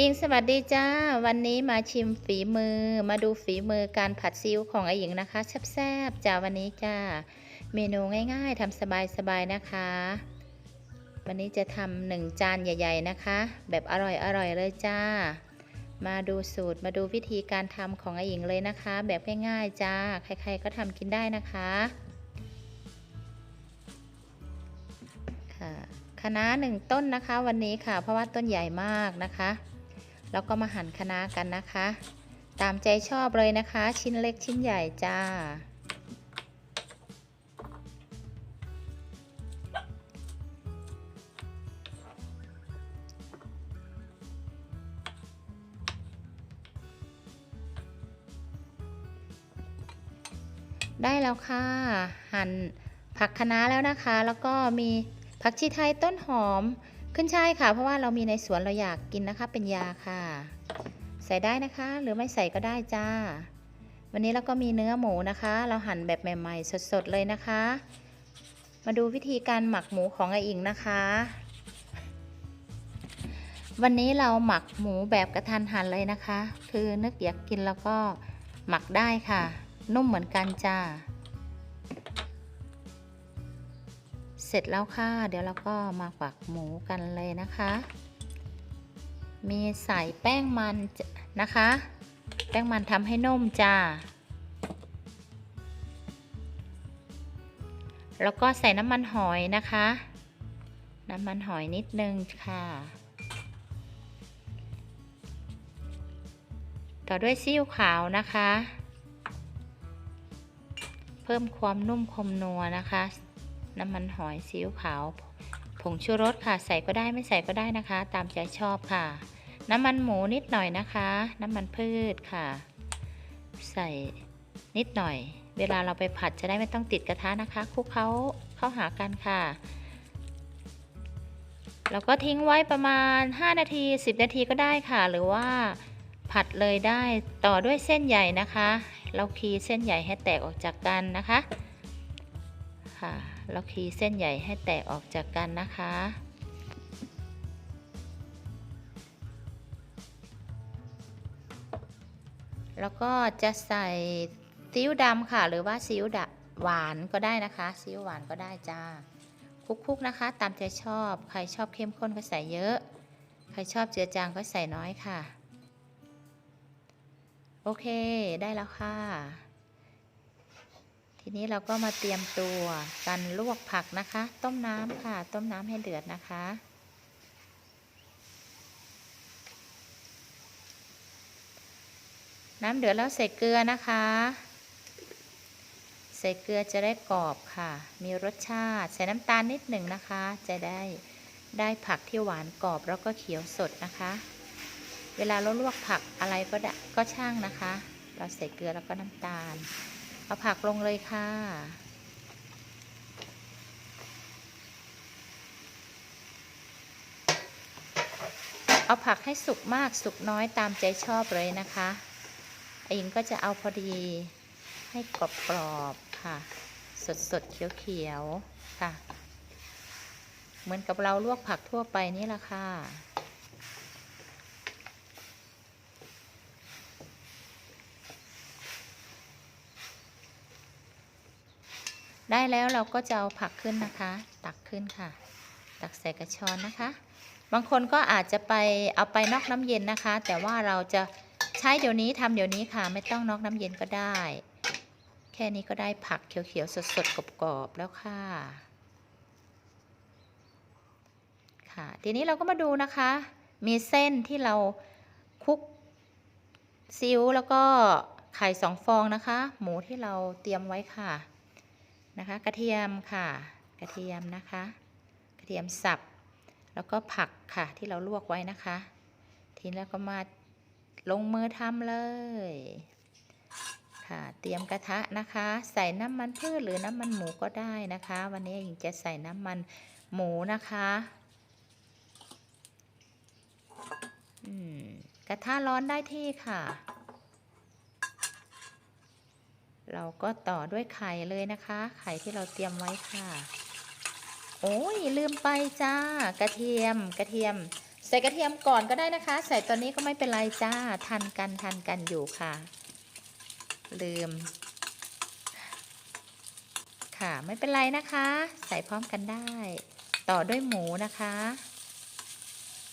อิงสวัสดีจ้า วันนี้มาชิมฝีมือ มาดูฝีมือการผัดซีอิ๊วของไอหญิงนะคะแซ่บๆจ้าวันนี้จ้า เมนูง่ายๆทำสบายๆนะคะ วันนี้จะทำหนึ่งจานใหญ่ ๆนะคะ แบบอร่อยๆเลยจ้า มาดูสูตรมาดูวิธีการทำของไอหญิงเลยนะคะ แบบง่ายๆจ้า ใครๆก็ทำกินได้นะคะค่ะคะน้าหนึ่งต้นนะคะ วันนี้ค่ะ เพราะว่าต้นใหญ่มากนะคะ แล้วก็มาหั่นคะน้ากันนะคะ ตามใจชอบเลยนะคะ ชิ้นเล็กชิ้นใหญ่จ้า ได้แล้วค่ะ หั่นผักคะน้าแล้วนะคะ แล้วก็มีผักชีไทยต้นหอม ขึ้นช่ายค่ะ เพราะว่าเรามีในสวนเราอยากกินนะคะ เป็นยาค่ะ ใส่ได้นะคะ หรือไม่ใส่ก็ได้จ้า วันนี้เราก็มีเนื้อหมูนะคะ เราหั่นแบบใหม่ ๆ สดๆเลยนะคะ มาดูวิธีการหมักหมูของไออิงนะคะ วันนี้เราหมักหมูแบบกระทันหันเลยนะคะ คือนึกอยากกินแล้วก็หมักได้ค่ะ นุ่มเหมือนกันจ้า เสร็จแล้วค่ะ เดี๋ยวเราก็มาปักหมูกันเลยนะคะ มีใส่แป้งมันนะคะ แป้งมันทำให้นุ่มจ้า แล้วก็ใส่น้ำมันหอยนะคะ น้ำมันหอยนิดนึงค่ะต่อด้วยซีอิ๊วขาวนะคะ เพิ่มความนุ่มคมนัวนะคะ น้ำมันหอยซีอิ๊วขาว ผงชูรสค่ะ ใส่ก็ได้ไม่ใส่ก็ได้นะคะ ตามใจชอบค่ะ น้ำมันหมูนิดหน่อยนะคะ น้ำมันพืชค่ะ ใส่นิดหน่อย เวลาเราไปผัดจะได้ไม่ต้องติดกระทะนะคะคลุกเขาเข้าหากันค่ะแล้วก็ทิ้งไว้ประมาณ 5 นาที 10 นาทีก็ได้ค่ะ หรือว่าผัดเลยได้ต่อด้วยเส้นใหญ่นะคะ เราคีเส้นใหญ่ให้แตกออกจากกันนะคะค่ะ เราคีเส้นใหญ่ให้แตกออกจากกันนะคะ แล้วก็จะใส่ซีอิ๊วดำค่ะ หรือว่าซีอิ๊วดะหวานก็ได้นะคะซีอิ๊วหวานก็ได้จ้าคุกๆนะคะ ตามใจชอบ ใครชอบเข้มข้นก็ใส่เยอะ ใครชอบเจือจางก็ใส่น้อยค่ะ โอเค ได้แล้วค่ะ ทีนี้เราก็มาเตรียมตัวกันลวกผักนะคะ ต้มน้ำค่ะ ต้มน้ำให้เดือดนะคะ น้ำเดือดแล้วใส่เกลือนะคะ ใส่เกลือจะได้กรอบค่ะ มีรสชาติ ใส่น้ำตาลนิดหนึ่งนะคะ จะได้ได้ผักที่หวานกรอบแล้วก็เขียวสดนะคะ เวลาเราลวกผักอะไรก็ได้ก็ช่างนะคะ เราใส่เกลือแล้วก็น้ำตาล เอาผักลงเลยค่ะ เอาผักให้สุกมากสุกน้อยตามใจชอบเลยนะคะอิงก็จะเอาพอดีให้กรอบๆค่ะ สดๆเขียวๆค่ะ เหมือนกับเราลวกผักทั่วไปนี่แหละค่ะ ได้แล้วเราก็จะเอาผักขึ้นนะคะ ตักขึ้นค่ะ ตักใส่กระชอนนะคะ บางคนก็อาจจะไปเอาไปนอกน้ำเย็นนะคะ แต่ว่าเราจะใช้เดี๋ยวนี้ทำเดี๋ยวนี้ค่ะ ไม่ต้องนอกน้ำเย็นก็ได้ แค่นี้ก็ได้ผักเขียวๆสดๆกรอบๆแล้วค่ะ ค่ะ ทีนี้เราก็มาดูนะคะ มีเส้นที่เราคลุกซิวแล้วก็ไข่สองฟองนะคะ หมูที่เราเตรียมไว้ค่ะ นะคะ กระเทียมค่ะ กระเทียมนะคะ กระเทียมสับ แล้วก็ผักค่ะที่เราลวกไว้นะคะ ทีนี้เราก็มาลงมือทำเลยค่ะเตรียมกระทะนะคะ ใส่น้ำมันพืชหรือน้ำมันหมูก็ได้นะคะ วันนี้หญิงจะใส่น้ำมันหมูนะคะกระทะร้อนได้ที่ค่ะ เราก็ต่อด้วยไข่เลยนะคะ ไข่ที่เราเตรียมไว้ค่ะ โอ้ยลืมไปจ้า กระเทียมกระเทียม ใส่กระเทียมก่อนก็ได้นะคะ ใส่ตอนนี้ก็ไม่เป็นไรจ้าทันกันทันกันอยู่ค่ะ ลืม ค่ะไม่เป็นไรนะคะ ใส่พร้อมกันได้ ต่อด้วยหมูนะคะ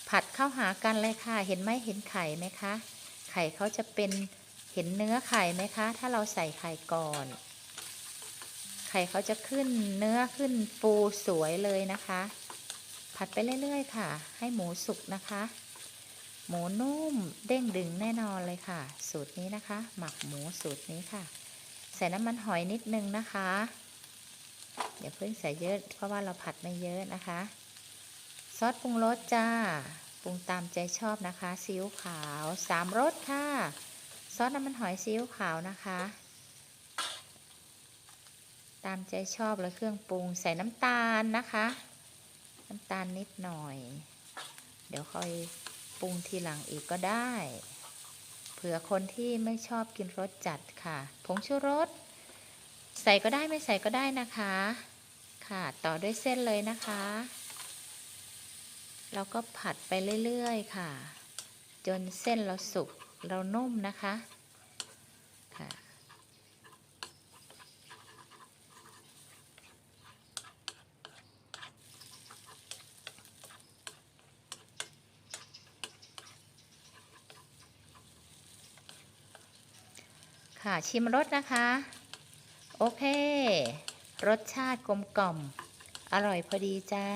ผัดเข้าหากันเลยค่ะ เห็นไหมเห็นไข่ไหมคะ ไข่เขาจะเป็น เห็นเนื้อไข่ไหมคะ ถ้าเราใส่ไข่ก่อน ไข่เขาจะขึ้นเนื้อขึ้นฟูสวยเลยนะคะ ผัดไปเรื่อยๆ ค่ะ ให้หมูสุกนะคะ หมูนุ่มเด้งดึงแน่นอนเลยค่ะ สูตรนี้นะคะ หมักหมูสูตรนี้ค่ะ ใส่น้ำมันหอยนิดนึงนะคะอย่าเพิ่งใส่เยอะเพราะว่าเราผัดไม่เยอะนะคะ ซอสปรุงรสจ้า ปรุงตามใจชอบนะคะซีอิ๊วขาวสามรสค่ะ ซอสน้ำมันหอยซีอิ๊วขาวนะคะ ตามใจชอบเลยเครื่องปรุงใส่น้ำตาลนะคะ น้ำตาลนิดหน่อย เดี๋ยวค่อยปรุงทีหลังอีกก็ได้ เผื่อคนที่ไม่ชอบกินรสจัดค่ะผงชูรส ใส่ก็ได้ไม่ใส่ก็ได้นะคะ ค่ะต่อด้วยเส้นเลยนะคะเราก็ผัดไปเรื่อยๆค่ะ จนเส้นเราสุก เรานุ่มนะคะค่ะค่ะชิมรสนะคะ โอเค รสชาติกลมกล่อม อร่อยพอดีจ้า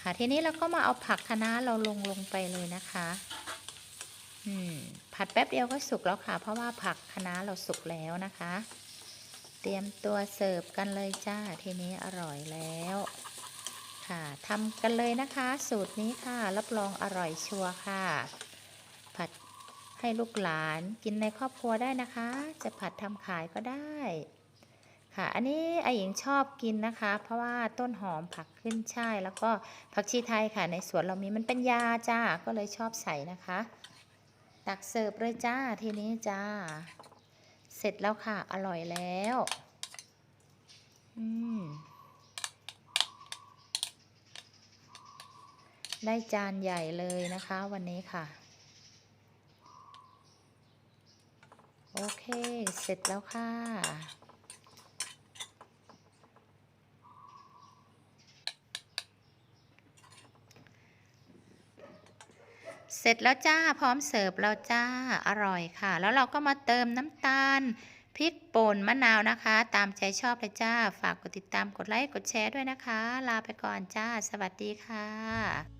ค่ะ ทีนี้เราก็มาเอาผักคะน้าเราลงลงไปเลยนะคะผัดแป๊บเดียวก็สุกแล้วค่ะ เพราะว่าผักคะน้าเราสุกแล้วนะคะ เตรียมตัวเสิร์ฟกันเลยจ้า ทีนี้อร่อยแล้ว ค่ะทำกันเลยนะคะ สูตรนี้ค่ะ รับรองอร่อยชัวร์ค่ะ ผัดให้ลูกหลานกินในครอบครัวได้นะคะ จะผัดทำขายก็ได้ ค่ะ อันนี้ไอหญิงชอบกินนะคะ เพราะว่าต้นหอมผักขึ้นช่ายแล้วก็ผักชีไทยค่ะ ในสวนเรามีมันเป็นยาจ้า ก็เลยชอบใส่นะคะ ตักเสิร์ฟเลยจ้าทีนี้จ้า เสร็จแล้วค่ะ อร่อยแล้ว อืม ได้จานใหญ่เลยนะคะ วันนี้ค่ะ โอเค เสร็จแล้วค่ะ เสร็จแล้วจ้าพร้อมเสิร์ฟแล้วจ้าอร่อยค่ะ แล้วเราก็มาเติมน้ำตาลพริกป่นมะนาวนะคะ ตามใจชอบเลยจ้า ฝากกดติดตามกดไลค์กดแชร์ด้วยนะคะ ลาไปก่อนจ้า สวัสดีค่ะ